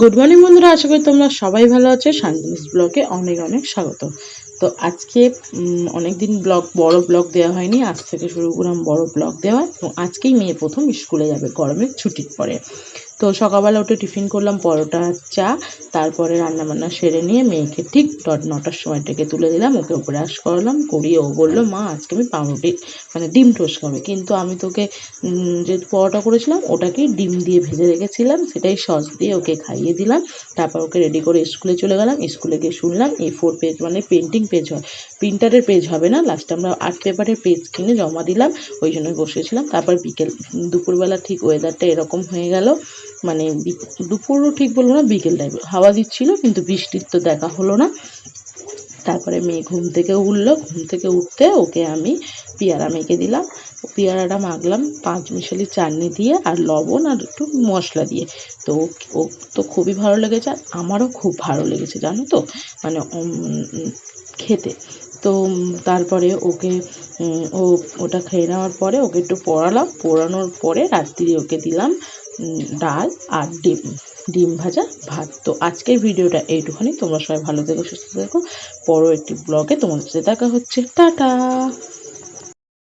Good morning বন্ধুরা, আশা করি তোমরা সবাই ভালো আছো। শান্তিনিস ব্লগে অনেক অনেক স্বাগত। তো আজকে অনেক দিন ব্লগ বড় ব্লগ দেওয়া হয়নি। আজ থেকে শুরু করলাম বড় ব্লগ দেওয়া। এবং আজকেই মেয়ে প্রথম স্কুলে যাবে গরমের ছুটির পরে। তো সকালবেলা উঠে টিফিন করলাম, পরোটা, চা, তারপরে রান্নাবান্না সেরে নিয়ে মেয়েকে ঠিক নটার সময় ডেকে তুলে দিলাম, ওকে ব্রাশ করালাম, করিয়ে ও বলল, মা, আজকে আমি পাউরুটি মানে ডিম টোস্ট খাবে। কিন্তু আমি তোকে যে পরোটা করেছিলাম, ওটাকেই ডিম দিয়ে ভেজে রেখেছিলাম, সেটাই সস দিয়ে ওকে খাইয়ে দিলাম, তারপর ওকে রেডি করে স্কুলে চলে গেলাম, স্কুলে গিয়ে শুনলাম, এই ফোর পেজ মানে পেন্টিং পেজ হয় প্রিন্টারের পেজ হবে না লাস্টে আমরা আর্ট পেপারের পেজ কিনে জমা দিলাম, ওই জন্য বসেছিলাম, তারপর বিকেল, দুপুরবেলা ঠিক ওয়েদারটা এরকম হয়ে গেল মানে দুপুরও ঠিক বলব না, বিকেল টাইপ হাওয়া দিচ্ছিল, কিন্তু বৃষ্টির তো দেখা হলো না। তারপরে মেয়ে ঘুম থেকে উঠল, ঘুম থেকে উঠতে ওকে আমি পেয়ারা মেখে দিলাম। পেয়ারাটা মাখলাম, পাঁচ মিশালি চাটনি দিয়ে আর লবণ আর একটু মশলা দিয়ে। তো ও- তো খুবই ভালো লেগেছে, আর আমারও খুব ভালো লেগেছে, জানো তো? মানে খেতে। তো তারপরে ওকে ও, ওটা খেয়ে নেওয়ার পরে ওকে একটু পড়ালাম। পড়ানোর পরে রাত্রি ওকে দিলাম। ডাল আর ডিম। ডিম ভাজা ভাত। তো আজকের ভিডিওটা এইটুখানি। তোমরা সবাই ভালো থেকো, সুস্থ থেকো। পরও একটি ব্লগে তোমাদের সাথে দেখা হচ্ছে। টাটা!